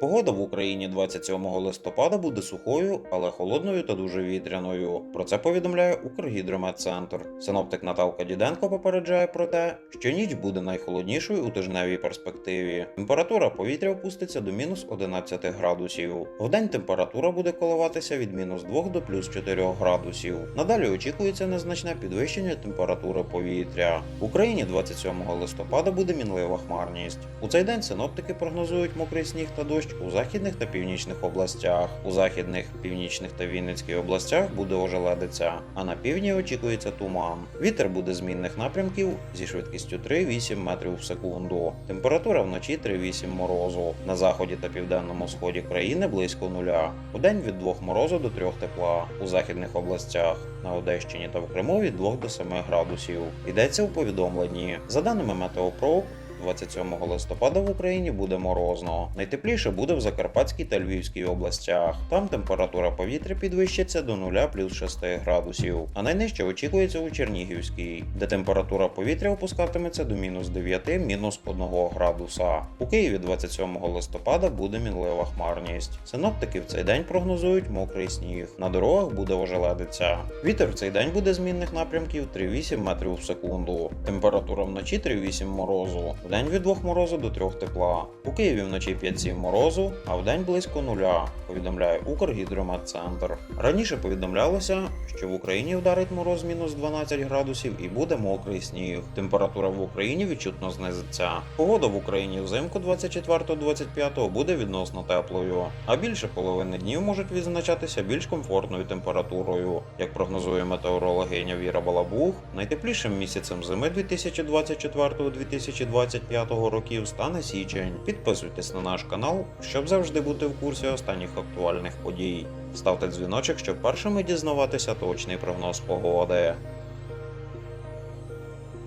Погода в Україні 27 листопада буде сухою, але холодною та дуже вітряною. Про це повідомляє Укргідрометцентр. Синоптик Наталка Діденко попереджає про те, що ніч буде найхолоднішою у тижневій перспективі. Температура повітря опуститься до мінус 11 градусів. Вдень температура буде коливатися від мінус 2 до плюс 4 градусів. Надалі очікується незначне підвищення температури повітря. В Україні 27 листопада буде мінлива хмарність. У цей день синоптики прогнозують мокрий сніг та дощ у західних та північних областях. У західних, північних та Вінницькій областях буде ожеледиця, а на півдні очікується туман. Вітер буде змінних напрямків зі швидкістю 3-8 метрів в секунду. Температура вночі 3-8 морозу. На заході та південному сході країни близько нуля. У день від 2 морозу до 3 тепла. У західних областях на Одещині та в Криму від 2 до 7 градусів. Йдеться у повідомленні. За даними Метеопров, 27 листопада в Україні буде морозно. Найтепліше буде в Закарпатській та Львівській областях. Там температура повітря підвищиться до 0 плюс 6 градусів, а найнижче очікується у Чернігівській, де температура повітря опускатиметься до мінус 9 мінус 1 градуса. У Києві 27 листопада буде мінлива хмарність. Синоптики в цей день прогнозують мокрий сніг. На дорогах буде ожеледиця. Вітер в цей день буде змінних напрямків 3-8 метрів в секунду. Температура вночі 3-8 морозу. Вдень від 2 морозу до 3 тепла. У Києві вночі 5-7 морозу, а вдень близько нуля, повідомляє Укргідрометцентр. Раніше повідомлялося, що в Україні вдарить мороз мінус 12 градусів і буде мокрий сніг. Температура в Україні відчутно знизиться. Погода в Україні взимку 24-25 буде відносно теплою, а більше половини днів можуть відзначатися більш комфортною температурою. Як прогнозує метеорологиня Віра Балабух, найтеплішим місяцем зими 2024-2025 років стане січень. Підписуйтесь на наш канал, щоб завжди бути в курсі останніх актуальних подій. Ставте дзвіночок, щоб першими дізнаватися точний прогноз погоди.